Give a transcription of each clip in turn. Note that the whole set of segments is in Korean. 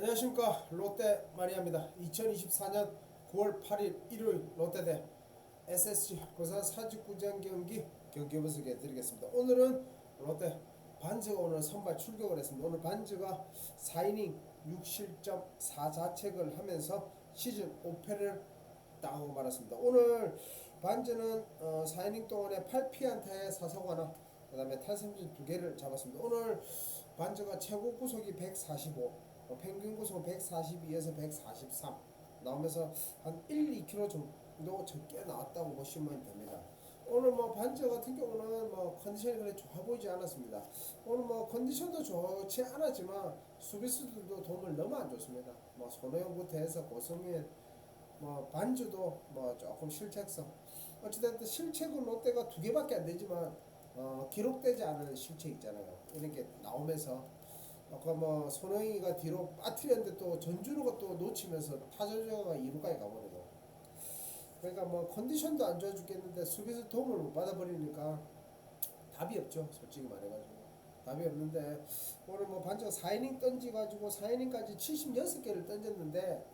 안녕하십니까 롯데 마리아입니다. 2024년 9월 8일 일요일 롯데 대 SSG 부산 사직구장 경기 경기 분석해 드리겠습니다. 오늘은 롯데 반즈가 오늘 선발 출격을 했습니다. 오늘 반즈가 4이닝 6실점 4자책을 하면서 시즌 5패를 당하고 말았습니다. 오늘 반즈는 어, 4이닝 동안에 8피안타에 사사고 하나 그 다음에 탈삼진 두 개를 잡았습니다. 오늘 반즈가 최고 구속이 145, 어, 평균 구속은 142에서 143 나오면서 한 1, 2kg 정도 적게 나왔다고 보시면 됩니다. 오늘 뭐 반즈 같은 경우는 뭐 컨디션이 그래 좋아 보이지 않았습니다. 오늘 뭐 컨디션도 좋지 않았지만 수비수들도 도움을 너무 안 줬습니다. 뭐 손호영부터 해서 고성민 뭐 반주도 뭐 조금 실책성 어찌됐든 실책은 롯데가 두 개밖에 안 되지만 어, 기록되지 않은 실책 있잖아요 이렇게 나오면서 아까 뭐 손흥이가 뒤로 빠뜨렸는데 또 전준우가 또 놓치면서 타자주가 2루까지 가버리고 그러니까 뭐 컨디션도 안 좋아 죽겠는데 수비수 도움을 못 받아버리니까 답이 없죠 솔직히 말해가지고 답이 없는데 오늘 뭐 반지가 4이닝 던지가지고 4이닝까지 76개를 던졌는데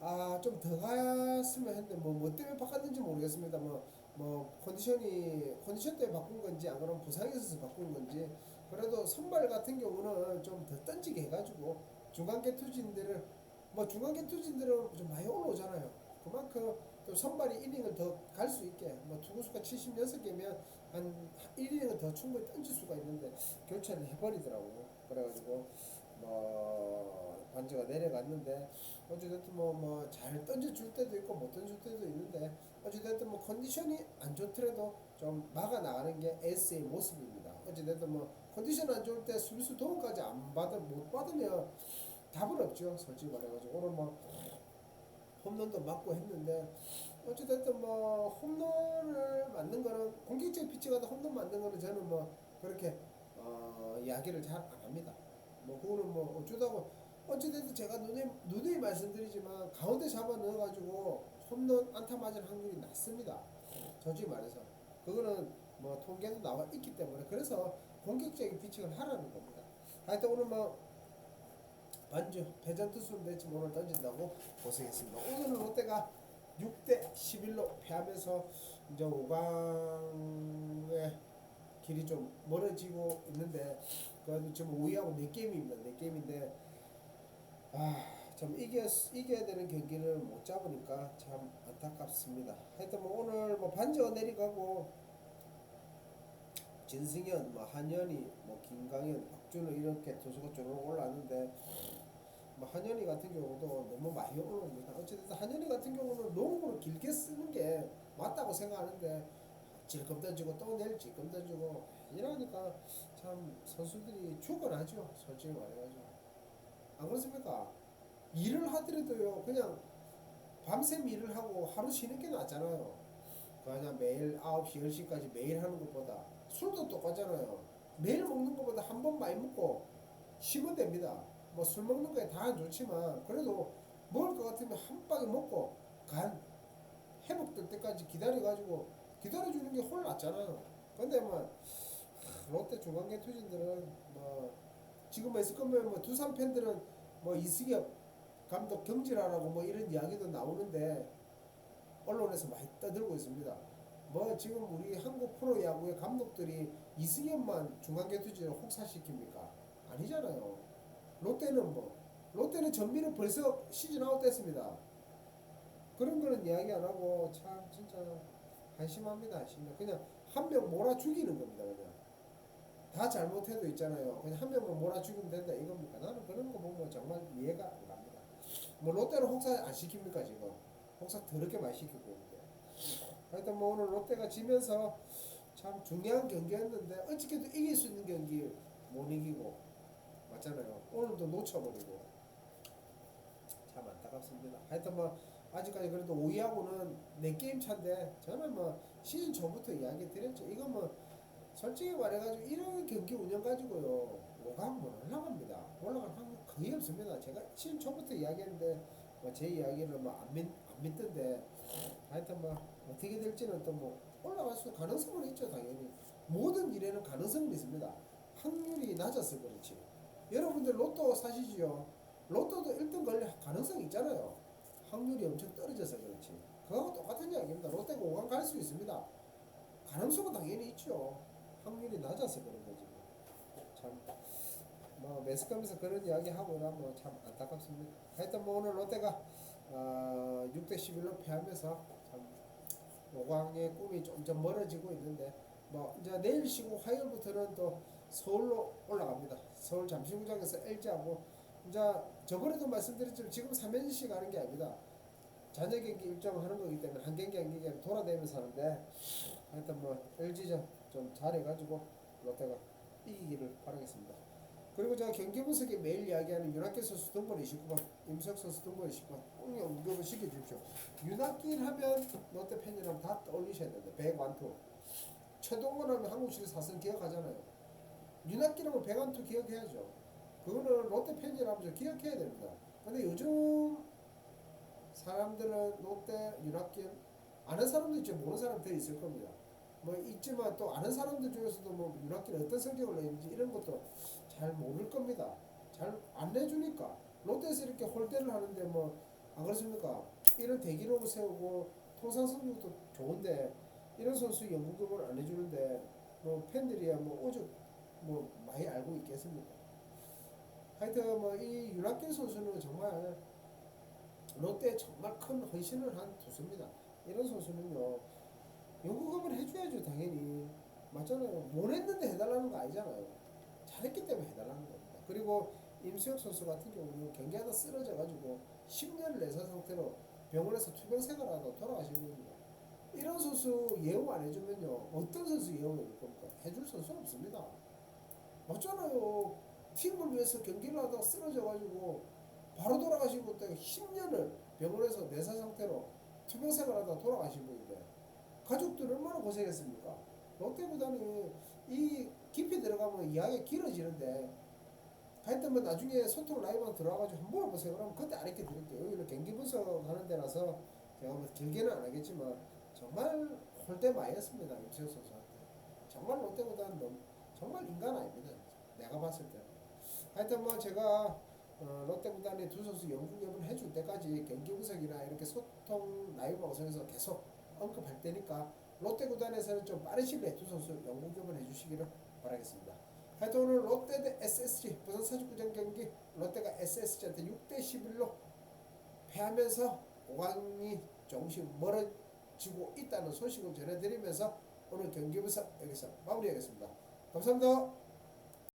아 좀 더 갔으면 했는데 뭐, 뭐 때문에 바꿨는지 모르겠습니다. 뭐, 뭐 컨디션이 컨디션 때문에 바꾼 건지 안 그러면 부상이 있어서 바꾼 건지 그래도 선발 같은 경우는 좀 더 던지게 해가지고 중간계 투진들을 뭐 중간계 투진들은 좀 많이 올라오잖아요. 그만큼 또 선발이 이닝을 더 갈 수 있게 뭐 투구수가 76개면 한 1이닝을 더 충분히 던질 수가 있는데 교체를 해버리더라고. 그래가지고 뭐 반지가 내려갔는데 어찌됐든 뭐 뭐 잘 던져줄 때도 있고 못 던질 때도 있는데 어찌됐든 뭐 컨디션이 안 좋더라도 좀 막아 나가는 게 S의 모습입니다. 어찌됐든 뭐 컨디션 안 좋을 때 수비수 도움까지 안 받아 못 받으면 답은 없죠. 솔직히 말해가지고 오늘 뭐 홈런도 맞고 했는데 어찌됐든 뭐 홈런을 맞는 거는 공격적 피치가 홈런 맞는 거는 저는 뭐 그렇게 어 이야기를 잘 안 합니다. 뭐 그거는 뭐 어쩌다고 어찌됐든 제가 누누이 누누이 말씀드리지만 가운데 잡아 넣어가지고 홈런 안타 맞을 확률이 낮습니다. 솔직히 말해서 그거는 뭐 통계도 나와 있기 때문에 그래서 공격적인 피칭을 하라는 겁니다. 하여튼 오늘 뭐 반주 패전 투수는 됐지만 오늘 던진다고 고생했습니다. 오늘은 롯데가 6대 11로 패하면서 이제 5강의 길이 좀 멀어지고 있는데 그래도 지금 5위하고 4게임입니다. 4게임인데 아참 이겨 이겨야 되는 경기를 못 잡으니까 참 안타깝습니다. 하여튼 뭐 오늘 뭐 반지가 내려가고 진승현, 뭐 한현희, 뭐 김강현, 박준호 이렇게 투수가 쭉 올라왔는데 뭐 한현희 같은 경우도 너무 많이 올라옵니다. 어쨌든 한현희 같은 경우는 롱으로 길게 쓰는 게 맞다고 생각하는데 질끔 던지고 또 내일 질끔 던지고 이러니까 참 선수들이 죽어나죠. 솔직히 말해가지고 안 그렇습니까? 일을 하더라도요 그냥 밤샘 일을 하고 하루 쉬는 게 낫잖아요. 그냥 매일 9시, 10시까지 매일 하는 것보다 술도 똑같잖아요. 매일 먹는 것보다 한 번 많이 먹고 쉬면 됩니다. 뭐 술 먹는 거에 다 안 좋지만 그래도 먹을 것 같으면 한 방에 먹고 간 회복될 때까지 기다려가지고 기다려주는 게 훨 낫잖아요. 근데 뭐 하, 롯데 중간계 투진들은 뭐 지금 있을 거면 뭐 두산 팬들은 뭐 이승엽 감독 경질하라고 뭐 이런 이야기도 나오는데 언론에서 많이 떠들고 있습니다. 뭐 지금 우리 한국 프로야구의 감독들이 이승엽만 중간계 투진을 혹사시킵니까? 아니잖아요. 롯데는 뭐 롯데는 전미를 벌써 시즌 아웃 됐습니다. 그런 거는 이야기 안 하고 참 진짜 한심합니다. 한심해. 그냥 한 명 몰아 죽이는 겁니다. 그냥 다 잘못해도 있잖아요. 그냥 한 명만 몰아 죽이면 된다 이겁니까? 나는 그런 거 보면 정말 이해가 안 갑니다. 뭐 롯데는 혹사 안 시킵니까 지금? 혹사 더럽게 많이 시키고 있는데. 하여튼 뭐 오늘 롯데가 지면서 참 중요한 경기였는데 어떻게든 이길 수 있는 경기 못 이기고 맞잖아요. 오늘도 놓쳐버리고 참 안타깝습니다. 하여튼 뭐 아직까지 그래도 5위하고는 4게임 차인데 저는 뭐 시즌 초부터 이야기 드렸죠. 이거 뭐 솔직히 말해가지고 이런 경기 운영 가지고요 5강 못 올라갑니다. 올라갈 확률 거의 없습니다. 제가 시즌 초부터 이야기했는데 뭐 제 이야기를 뭐안 믿, 안 믿던데 하여튼 뭐 어떻게 될지는 또 뭐 올라갈 수 가능성은 있죠 당연히 모든 일에는 가능성은 있습니다. 확률이 낮아서 그렇지. 여러분들 로또 사시지요. 로또도 1등 걸릴 가능성이 있잖아요. 확률이 엄청 떨어져서 그렇지. 그거하고 똑같은 이야기입니다. 롯데가 5강 갈 수 있습니다. 가능성은 당연히 있죠. 확률이 낮아서 그런 거지. 참, 뭐 매스컴에서 그런 이야기 하고 나면 참 안타깝습니다. 하여튼 뭐 오늘 롯데가 어, 6대 11로 패하면서 참 5강의 꿈이 점점 멀어지고 있는데 뭐 이제 내일 쉬고 화요일부터는 또 서울로 올라갑니다. 서울 잠실구장에서 LG하고 이제 저번에도 말씀드렸지만 지금 3연씩 하는 게 아닙니다. 자녀 경기 일정을 하는 거기 때문에 한 경기 한 경기 돌아다니면서 하는데 하여튼 뭐 LG전 좀 잘해가지고 롯데가 이기기를 바라겠습니다. 그리고 제가 경기 분석에 매일 이야기하는 윤학길 선수 등번 29번, 임석 선수 등번 20번 꼭 언급을 시켜주십시오. 윤학길 하면 롯데 팬이라면 다 떠올리셔야 되는데 백완투 최동원 하면 한국 시리즈 4승 기억하잖아요. 하면 백완투 기억해야죠. 그거는 롯데 팬이라면 좀 기억해야 됩니다. 근데 요즘 사람들은 롯데 윤학길 아는 사람도 있죠 모르는 사람도 있을 겁니다. 뭐 있지만 또 아는 사람들 중에서도 뭐 윤학길 어떤 성적을 내는지 이런 것도 잘 모를 겁니다. 잘 안 내주니까 롯데에서 이렇게 홀대를 하는데 뭐 안 그렇습니까? 이런 대기록을 세우고 통상 성적도 좋은데 이런 선수 연구금을 안 해주는데 뭐 팬들이야 뭐 오죽 뭐 많이 알고 있겠습니까? 하여튼 뭐이 윤학길 선수는 정말 롯데에 정말 큰 헌신을 한 투수입니다. 이런 선수는요 연구금을 해줘야죠 당연히 맞잖아요. 못 했는데 해달라는 거 아니잖아요. 잘했기 때문에 해달라는 겁니다. 그리고 임수혁 선수 같은 경우는 경기하다 쓰러져 가지고 10년을 내사 상태로 병원에서 투병 생활하다 돌아가신 겁니다. 이런 선수 예우 안 해주면요 어떤 선수 예우 해줄 겁니까? 해줄 선수 없습니다. 맞잖아요. 팀을 위해서 경기를 하다가 쓰러져 가지고 바로 돌아가신 분때 10년을 병원에서 내사 상태로 투병 생활하다 돌아가신 분인데 가족들 얼마나 고생했습니까? 롯데보다는 이 깊이 들어가면 이야기가 길어지는데 하여튼 뭐 나중에 소통 라이브만 들어와가지고 한번 보세요. 그러면 그때 알게 드릴게요. 여기는 경기 분석하는 데라서 제가 뭐 길게는 안 하겠지만 정말 홀대 많이 했습니다. 임수혁 선수한테. 정말 롯데보다는 너무 정말 인간 아닙니다. 내가 봤을 때. 하여튼 뭐 제가 어, 롯데 구단의 두 선수 영국협을 해줄 때까지 경기 분석이나 이렇게 소통 라이브 방송에서 계속 언급할 테니까 롯데 구단에서는 좀 빠른 시일에 두 선수 영국협을 해주시기를 바라겠습니다. 하여튼 오늘 롯데 대 SSG 부산 사직구장 경기 롯데가 SSG한테 6대 11로 패하면서 5강이 조금씩 멀어지고 있다는 소식을 전해드리면서 오늘 경기 분석 여기서 마무리하겠습니다. 감사합니다.